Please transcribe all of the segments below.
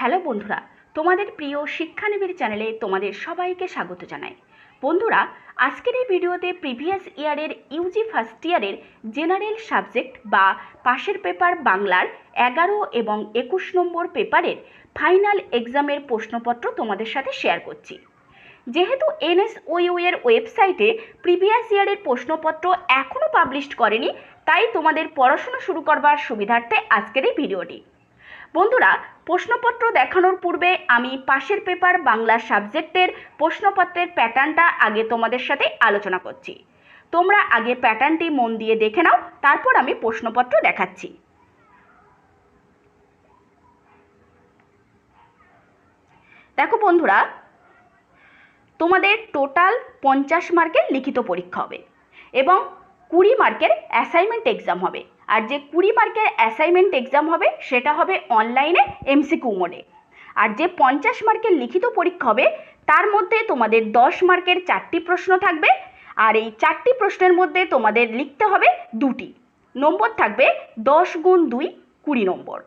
Hello বন্ধুরা, তোমাদের প্রিয় শিক্ষানিবিড় চ্যানেলে তোমাদের সবাইকে স্বাগত জানাই। বন্ধুরা, আজকের এই ভিডিওতে প্রিভিয়াস ইয়ারের ইউজি ফার্স্ট ইয়ারের জেনারেল সাবজেক্ট বা পাশের পেপার বাংলার এগারো এবং একুশ নম্বর পেপারের ফাইনাল এক্সামের প্রশ্নপত্র তোমাদের সাথে শেয়ার করছি। যেহেতু এনএসওইউ এর ওয়েবসাইটে প্রিভিয়াস ইয়ারের প্রশ্নপত্র এখনও পাবলিশ করেনি, তাই তোমাদের পড়াশোনা শুরু করবার সুবিধার্থে আজকের এই ভিডিওটি। বন্ধুরা, প্রশ্নপত্র দেখানোর পূর্বে আমি পাশের পেপার বাংলা সাবজেক্টের প্রশ্নপত্রের প্যাটার্নটা আগে তোমাদের সাথে আলোচনা করছি। তোমরা আগে প্যাটার্নটি মন দিয়ে দেখে নাও, তারপর আমি প্রশ্নপত্র দেখাচ্ছি। দেখো বন্ধুরা, তোমাদের টোটাল পঞ্চাশ মার্কের লিখিত পরীক্ষা হবে এবং কুড়ি মার্কের অ্যাসাইনমেন্ট এক্সাম হবে। আর যে কুড়ি মার্কের অ্যাসাইনমেন্ট এক্সাম হবে, সেটা হবে অনলাইনে এমসিকিউ মোডে আর যে পঞ্চাশ মার্কের লিখিত পরীক্ষা হবে, তার মধ্যে তোমাদের দশ মার্কের চারটি প্রশ্ন থাকবে, আর এই চারটি প্রশ্নের মধ্যে তোমাদের লিখতে হবে দুটি। নম্বর থাকবে দশ গুণ দুই, কুড়ি নম্বর।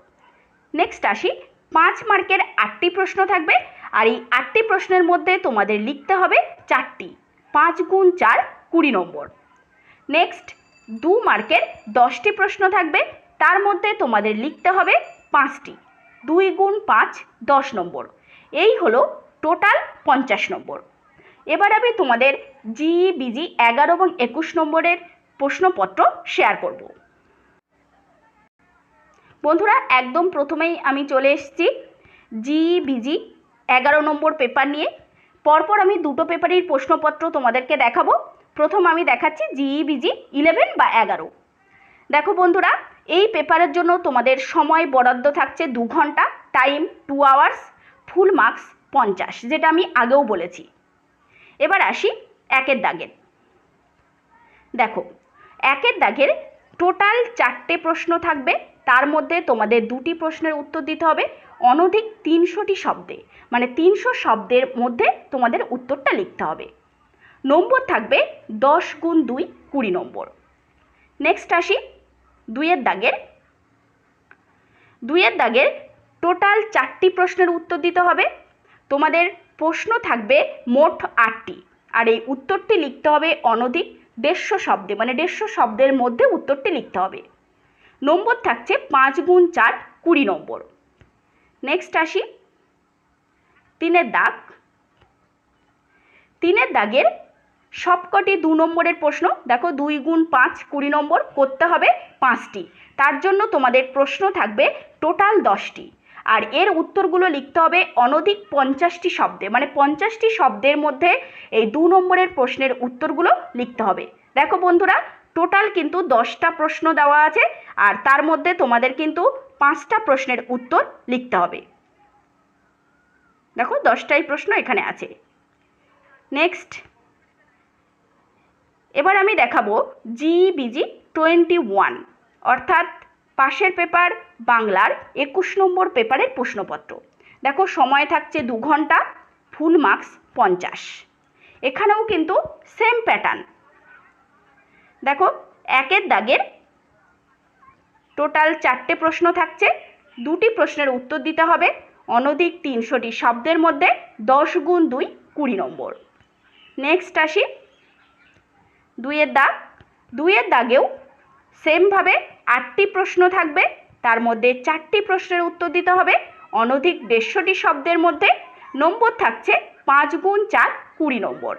নেক্সট আসি, পাঁচ মার্কের আটটি প্রশ্ন থাকবে, আর এই আটটি প্রশ্নের মধ্যে তোমাদের লিখতে হবে চারটি। পাঁচ গুণ চার, কুড়ি নম্বর। নেক্সট দু মার্কের দশটি প্রশ্ন থাকবে। তার মধ্যে তোমাদের লিখতে হবে পাঁচটি। দুই গুণ পাঁচ, দশ নম্বর। এই হলো টোটাল পঞ্চাশ নম্বর। এবার আমি তোমাদের জিই বিজি এগারো এবং একুশ নম্বরের প্রশ্নপত্র শেয়ার করব। বন্ধুরা, একদম প্রথমেই আমি চলে এসেছি জিই বিজি এগারো নম্বর পেপার নিয়ে। পরপর আমি দুটো পেপারের প্রশ্নপত্র তোমাদেরকে দেখাবো। প্রথম আমি দেখাচ্ছি জিই বিজি ইলেভেন বা এগারো। দেখো বন্ধুরা, এই পেপারের জন্য তোমাদের সময় বরাদ্দ থাকছে দু ঘণ্টা time two hours full marks পঞ্চাশ, যেটা আমি আগেও বলেছি। এবার আসি একের দাগের। দেখো, একের দাগের টোটাল চারটে প্রশ্ন থাকবে, তার মধ্যে তোমাদের দুটি প্রশ্নের উত্তর দিতে হবে, অনধিক তিনশোটি শব্দে মানে তিনশো শব্দের মধ্যে তোমাদের উত্তরটা লিখতে হবে। নম্বর থাকবে দশ গুণ দুই কুড়ি নম্বর। নেক্সট আসি দুইয়ের দাগের। দুইয়ের দাগের টোটাল চারটি প্রশ্নের উত্তর দিতে হবে। তোমাদের প্রশ্ন থাকবে মোট আটটি। আর এই উত্তরটি লিখতে হবে অনধিক দেড়শো শব্দে মানে দেড়শো শব্দের মধ্যে উত্তরটি লিখতে হবে। নম্বর থাকছে পাঁচ গুণ চার কুড়ি নম্বর। নেক্সট আসি তিনের দাগ। তিনের দাগের সবকটি দু নম্বরের প্রশ্ন, দেখো দুই গুণ পাঁচ কুড়ি নম্বর করতে হবে পাঁচটি। তার জন্য তোমাদের প্রশ্ন থাকবে টোটাল দশটি। আর এর উত্তরগুলো লিখতে হবে অনধিক পঞ্চাশটি শব্দে। মানে পঞ্চাশটি শব্দের মধ্যে এই দু নম্বরের প্রশ্নের উত্তরগুলো লিখতে হবে। দেখো বন্ধুরা, টোটাল কিন্তু দশটা প্রশ্ন দেওয়া আছে আর তার মধ্যে তোমাদের কিন্তু পাঁচটা প্রশ্নের উত্তর লিখতে হবে। দেখো দশটাই প্রশ্ন এখানে আছে। নেক্সট এবার আমি দেখাবো জিবিজি টোয়েন্টি ওয়ান অর্থাৎ পাশের পেপার বাংলার একুশ নম্বর পেপারের প্রশ্নপত্র। দেখো, সময় থাকছে দু ঘণ্টা ফুল মার্কস পঞ্চাশ। এখানেও কিন্তু সেম প্যাটার্ন দেখো, একের দাগের টোটাল চারটে প্রশ্ন থাকছে, দুটি প্রশ্নের উত্তর দিতে হবে, অনধিক তিনশোটি শব্দের মধ্যে দশ গুণ দুই কুড়ি নম্বর। নেক্সট আসি দুইয়ের দাগ। দুইয়ের দাগেও সেমভাবে আটটি প্রশ্ন থাকবে। তার মধ্যে চারটি প্রশ্নের উত্তর দিতে হবে। অনধিক দেড়শোটি শব্দের মধ্যে নম্বর থাকছে পাঁচ গুণ চার কুড়ি নম্বর।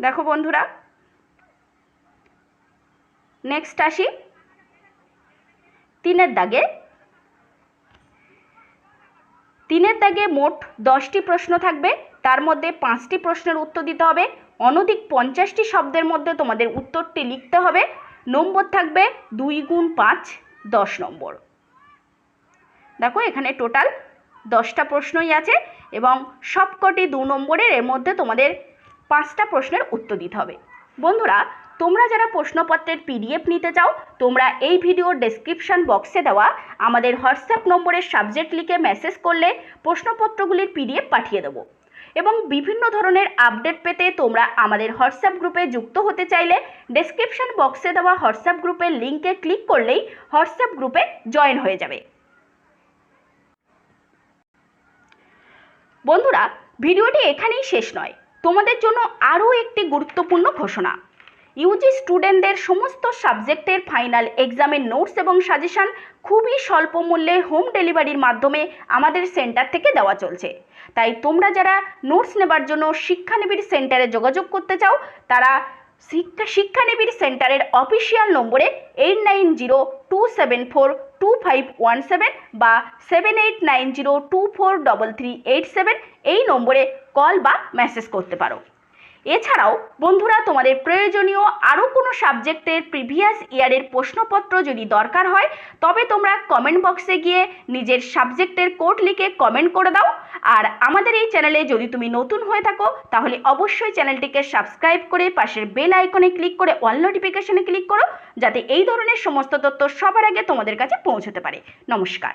দেখো বন্ধুরা। নেক্সট আসি। তিনের দাগে তিনের দাগে মোট দশটি প্রশ্ন থাকবে। তার মধ্যে পাঁচটি প্রশ্নের উত্তর দিতে হবে। অনধিক পঞ্চাশটি শব্দের মধ্যে তোমাদের উত্তরটি লিখতে হবে। নম্বর থাকবে দুই গুণ পাঁচ, দশ নম্বর। দেখো, এখানে টোটাল দশটা প্রশ্নই আছে এবং সবকটি দু নম্বরের এর মধ্যে তোমাদের পাঁচটা প্রশ্নের উত্তর দিতে হবে। বন্ধুরা তোমরা যারা প্রশ্নপত্রের পিডিএফ নিতে চাও, তোমরা এই ভিডিওর ডেসক্রিপশন বক্সে দেওয়া আমাদের হোয়াটসঅ্যাপ নম্বরের সাবজেক্ট লিখে মেসেজ করলে প্রশ্নপত্রগুলির পিডিএফ পাঠিয়ে দেবো। এবং বিভিন্ন ধরনের আপডেট পেতে তোমরা আমাদের হোয়াটসঅ্যাপ গ্রুপে যুক্ত হতে চাইলে ডেসক্রিপশন বক্সে দেওয়া হোয়াটসঅ্যাপ গ্রুপের লিঙ্কে ক্লিক করলেই হোয়াটসঅ্যাপ গ্রুপে জয়েন হয়ে যাবে। বন্ধুরা, ভিডিওটি এখানেই শেষ নয়। তোমাদের জন্য আরও একটি গুরুত্বপূর্ণ ঘোষণা। ইউজি স্টুডেন্টদের সমস্ত সাবজেক্টের ফাইনাল এক্সামের নোটস এবং সাজেশন খুবই স্বল্প মূল্যে হোম ডেলিভারির মাধ্যমে আমাদের সেন্টার থেকে দেওয়া চলছে। তাই তোমরা যারা নোটস নেবার জন্য শিক্ষানিবিড় সেন্টারে যোগাযোগ করতে চাও, তারা শিক্ষা, শিক্ষানিবিড় সেন্টারের অফিসিয়াল নম্বরে eight nine zero two seven four two five one seven বা seven eight nine zero two four double three eight seven এই নম্বরে কল বা মেসেজ করতে পারো। এছাড়াও, বন্ধুরা, তোমাদের প্রয়োজনীয় আরও কোনো সাবজেক্টের প্রিভিয়াস ইয়ারের প্রশ্নপত্র যদি দরকার হয়, তবে তোমরা কমেন্ট বক্সে গিয়ে নিজের সাবজেক্টের কোড লিখে কমেন্ট করে দাও। আর আমাদের এই চ্যানেলে যদি তুমি নতুন হয়ে থাকো, তাহলে অবশ্যই চ্যানেলটিকে সাবস্ক্রাইব করে পাশের বেল আইকনে ক্লিক করে অল নোটিফিকেশনে ক্লিক করো, যাতে এই ধরনের সমস্ত তথ্য সবার আগে তোমাদের কাছে পৌঁছতে পারে। নমস্কার।